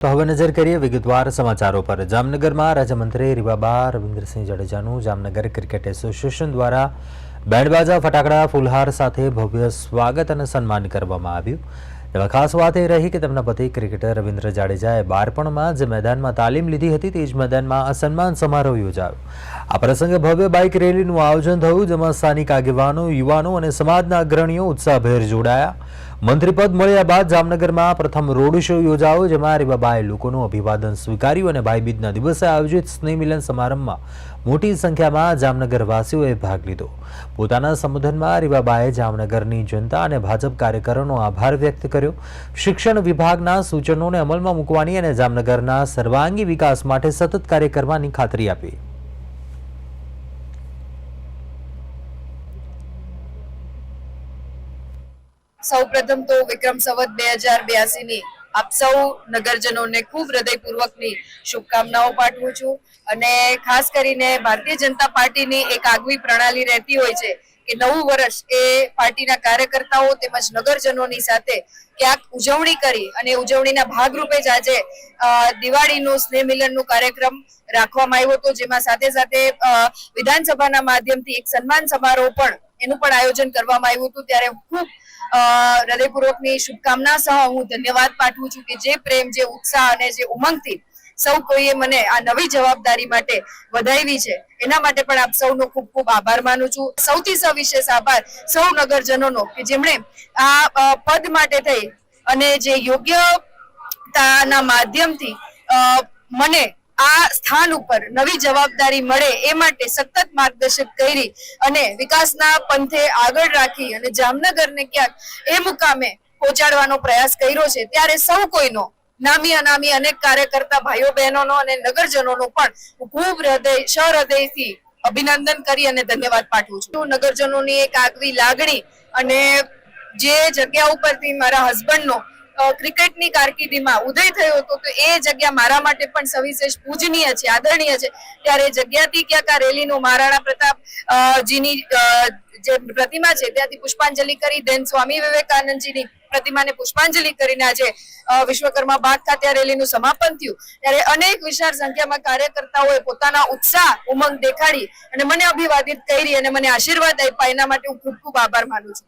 તો હવે નજર કરીએ વિગતવાર સમાચારો પર. જામનગરમાં રાજ્યમંત્રી રીવાબા રવિન્દ્રસિંહ જાડેજાનું જામનગર ક્રિકેટ એસોસિએશન દ્વારા બેન્ડબાજા ફટાકડા ફૂલહાર સાથે ભવ્ય સ્વાગત અને સન્માન કરવામાં આવ્યું. તેમાં ખાસ વાત એ રહી કે તેમના પતિ ક્રિકેટર રવિન્દ્ર જાડેજાએ બાળપણમાં જે મેદાનમાં તાલીમ લીધી હતી, તે જ મેદાનમાં આ સન્માન સમારોહ યોજાયો. આ પ્રસંગે ભવ્ય બાઇક રેલીનું આયોજન થયું, જેમાં સ્થાનિક આગેવાનો, યુવાનો અને સમાજના અગ્રણીઓ ઉત્સાહભેર જોડાયા. મંત્રીપદ મળ્યા બાદ જામનગરમાં પ્રથમ રોડ શો યોજાયો, જેમાં રીબાબાએ લોકોનું અભિવાદન સ્વીકાર્યું અને ભાઈબીજના દિવસે આયોજિત સ્નેહમિલન સમારંભમાં મોટી સંખ્યામાં જામનગરવાસીઓએ ભાગ લીધો. પોતાના સંબોધનમાં રીબાબાએ જામનગરની જનતા અને ભાજપ કાર્યકરોનો આભાર વ્યક્ત કર્યો. શિક્ષણ વિભાગના સૂચનોને અમલમાં મૂકવાની અને જામનગરના સર્વાંગી વિકાસ માટે સતત કાર્ય કરવાની ખાતરી આપી. સૌ પ્રથમ તો વિક્રમ સંવત બે હજાર બ્યાસી ની આપ સૌ નગરજનોને ખૂબ હૃદયપૂર્વકની શુભકામનાઓ પાઠવું છું અને ખાસ કરીને ભારતીય જનતા પાર્ટીની એક આગવી પ્રણાલી રહેતી હોય છે કે નવું વર્ષ એ પાર્ટીના કાર્યકર્તાઓ તેમજ નગરજનોની સાથે ક્યાંક ઉજવણી કરી અને ઉજવણીના ભાગરૂપે જ આજે દિવાળીનું સ્નેહ મિલનનું કાર્યક્રમ રાખવામાં આવ્યો હતો, જેમાં સાથે સાથે વિધાનસભાના માધ્યમથી એક સન્માન સમારોહ પણ એનું પણ આયોજન કરવામાં આવ્યું હતું. ત્યારે ખૂબ હૃદયપૂર્વકની શુભકામના સહ હું ધન્યવાદ પાઠવું છું કે જે પ્રેમ, જે ઉત્સાહ અને જે ઉમંગથી સૌ કોઈએ મને આ નવી જવાબદારી માટે વધાવી છે. એના માટે પણ આપ સૌનો ખૂબ ખૂબ આભાર માનું છું. સૌથી સવિશેષ આભાર સૌ નગરજનોનો કે જેમણે આ પદ માટે થઈ અને જે યોગ્યતાના માધ્યમથી મને આ સ્થાન ઉપર નવી જવાબદારી મળે એ માટે સતત માર્ગદર્શક કરી અને વિકાસના પંથે આગળ રાખી અને જામનગરને ક્યાંક એ મુકામે પહોંચાડવાનો પ્રયાસ કર્યો છે. ત્યારે સૌ કોઈનો, નામી અનામી અનેક કાર્યકર્તા ભાઈઓ બહેનોનો અને નગરજનોનો પણ ખૂબ હૃદય, સહૃદયથી અભિનંદન કરી અને ધન્યવાદ પાઠવું છું. નગરજનોની એક આગવી લાગણી અને જે જગ્યા ઉપરથી મારા હસબન્ડનો ક્રિકેટની કારકિર્દીમાં ઉદય થયો હતો તો એ જગ્યા મારા માટે પણ સવિશેષ પૂજનીય છે, આદરણીય છે. ત્યારે એ જગ્યાથી ક્યાંક આ રેલીનું મહારાણા પ્રતાપ જીની જે પ્રતિમા છે ત્યાંથી પુષ્પાંજલિ કરી દેન સ્વામી વિવેકાનંદજીની પ્રતિમાને પુષ્પાંજલિ કરીને આજે વિશ્વકર્મા બાગ ખાતે આ રેલીનું સમાપન થયું. ત્યારે અનેક વિશાળ સંખ્યામાં કાર્યકર્તાઓએ પોતાના ઉત્સાહ, ઉમંગ દેખાડી અને મને અભિવાદિત કરી અને મને આશીર્વાદ આપ્યા. એના માટે હું ખૂબ ખૂબ આભાર માનું છું.